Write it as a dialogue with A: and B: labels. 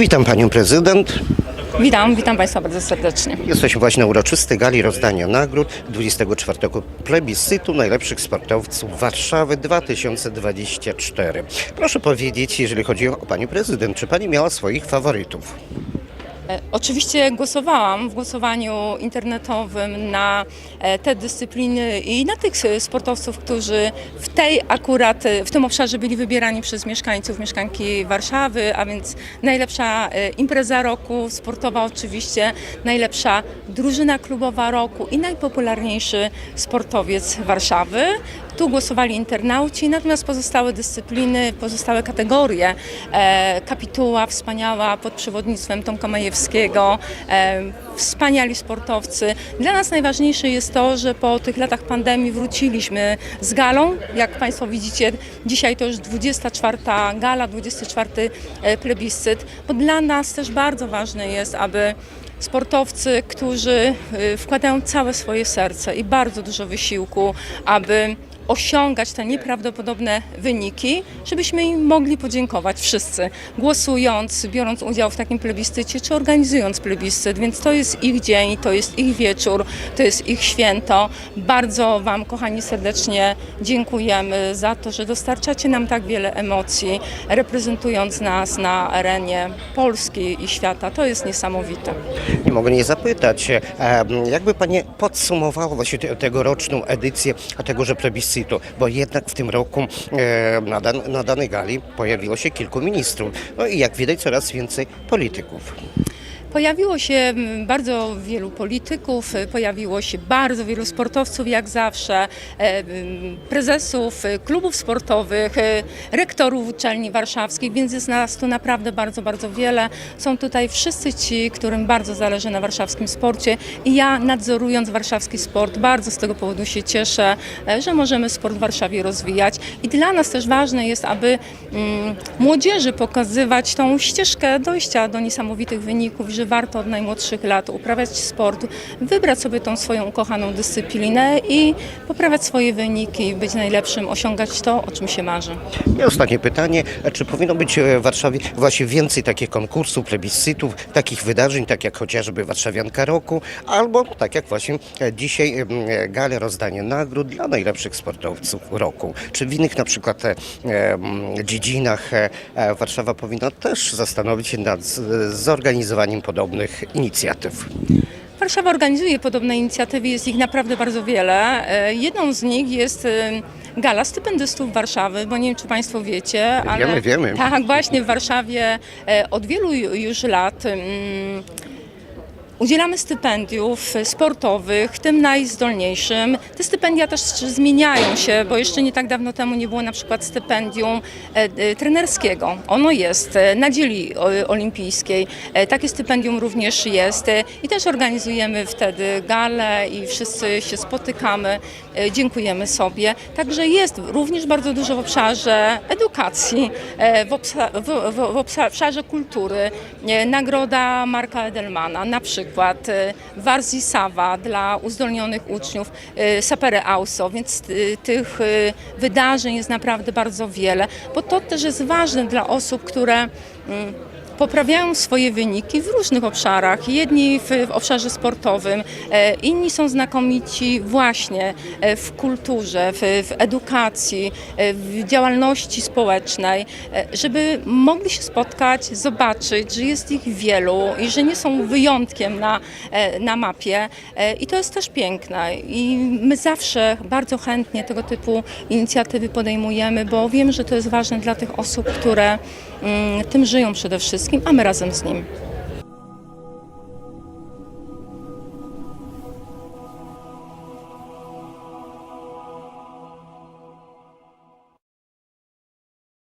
A: Witam panią prezydent.
B: Witam, witam Państwa bardzo serdecznie.
A: Jesteśmy właśnie na uroczystej gali rozdania nagród 24 plebiscytu najlepszych sportowców Warszawy 2024. Proszę powiedzieć, jeżeli chodzi o panią prezydent, czy pani miała swoich faworytów?
B: E, Oczywiście głosowałam w głosowaniu internetowym na e, te dyscypliny i na tych sportowców, którzy w tej akurat, e, w tym obszarze byli wybierani przez mieszkańców, mieszkanki Warszawy, a więc najlepsza e, impreza roku sportowa oczywiście, najlepsza drużyna klubowa roku i najpopularniejszy sportowiec Warszawy. Tu głosowali internauci, natomiast pozostałe dyscypliny, pozostałe kategorie, e, kapituła wspaniała pod przewodnictwem Tomka Majewskiego, e, wspaniali sportowcy. Dla nas najważniejsze jest to, że po tych latach pandemii wróciliśmy z galą. Jak Państwo widzicie, dzisiaj to już 24 gala, 24 e, plebiscyt, bo dla nas też bardzo ważne jest, aby sportowcy, którzy y, wkładają całe swoje serce i bardzo dużo wysiłku, aby osiągać te nieprawdopodobne wyniki, żebyśmy im mogli podziękować wszyscy, głosując, biorąc udział w takim plebiscycie, czy organizując plebiscyt, więc to jest ich dzień, to jest ich wieczór, to jest ich święto. Bardzo Wam, kochani, serdecznie dziękujemy za to, że dostarczacie nam tak wiele emocji, reprezentując nas na arenie Polski i świata. To jest niesamowite.
A: Nie mogę nie zapytać, e, jakby pani podsumowała właśnie te- tegoroczną edycję tegoże plebiscytu, bo jednak w tym roku e, na, dan, na danej gali pojawiło się kilku ministrów, no i jak widać coraz więcej polityków.
B: Pojawiło się mm, bardzo wielu polityków, y, pojawiło się bardzo wielu sportowców, jak zawsze, e, mm, prezesów y, klubów sportowych, y, rektorów uczelni warszawskich, więc jest nas tu naprawdę bardzo, bardzo wiele. Są tutaj wszyscy ci, którym bardzo zależy na warszawskim sporcie i ja nadzorując warszawski sport bardzo z tego powodu się cieszę, e, że możemy sport w Warszawie rozwijać i dla nas też ważne jest, aby mm, młodzieży pokazywać tą ścieżkę dojścia do niesamowitych wyników, że warto od najmłodszych lat uprawiać sport, wybrać sobie tą swoją ukochaną dyscyplinę i poprawiać swoje wyniki, być najlepszym, osiągać to, o czym się marzy.
A: I ostatnie pytanie, czy powinno być e, w Warszawie właśnie więcej takich konkursów, plebiscytów, takich wydarzeń, tak jak chociażby Warszawianka Roku, albo tak jak właśnie e, dzisiaj e, gale rozdanie nagród dla najlepszych sportowców roku. Czy w innych na przykład dziedzinach Warszawa powinna też zastanowić się nad zorganizowaniem podobnych inicjatyw?
B: Warszawa organizuje podobne inicjatywy, jest ich naprawdę bardzo wiele. E, Jedną z nich jest e, Gala Stypendystów Warszawy, bo nie wiem, czy Państwo wiecie, ale
A: Wiemy, wiemy.
B: tak, właśnie w Warszawie e, od wielu ju- już lat mm, Udzielamy stypendiów sportowych, tym najzdolniejszym. Te stypendia też zmieniają się, bo jeszcze nie tak dawno temu nie było na przykład stypendium e, e, trenerskiego. Ono jest e, na dzieli olimpijskiej. Takie stypendium również jest i też organizujemy wtedy gale i wszyscy się spotykamy, dziękujemy sobie. Także jest również bardzo dużo w obszarze edukacji, w, obsa- w, obszarze kultury. Nagroda Marka Edelmana, na przykład e, Warzi Sawa dla uzdolnionych uczniów, e, Sapere Auso, więc e, tych wydarzeń jest naprawdę bardzo wiele, bo to też jest ważne dla osób, które mm, poprawiają swoje wyniki w różnych obszarach. Jedni w, w obszarze sportowym, e, inni są znakomici właśnie e, w kulturze, w, w edukacji, e, w działalności społecznej, e, żeby mogli się spotkać, zobaczyć, że jest ich wielu i że nie są wyjątkiem na, e, na mapie. E, I to jest też piękne. I my zawsze bardzo chętnie tego typu inicjatywy podejmujemy, bo wiem, że to jest ważne dla tych osób, które mm, tym żyją przede wszystkim, a my razem z nim.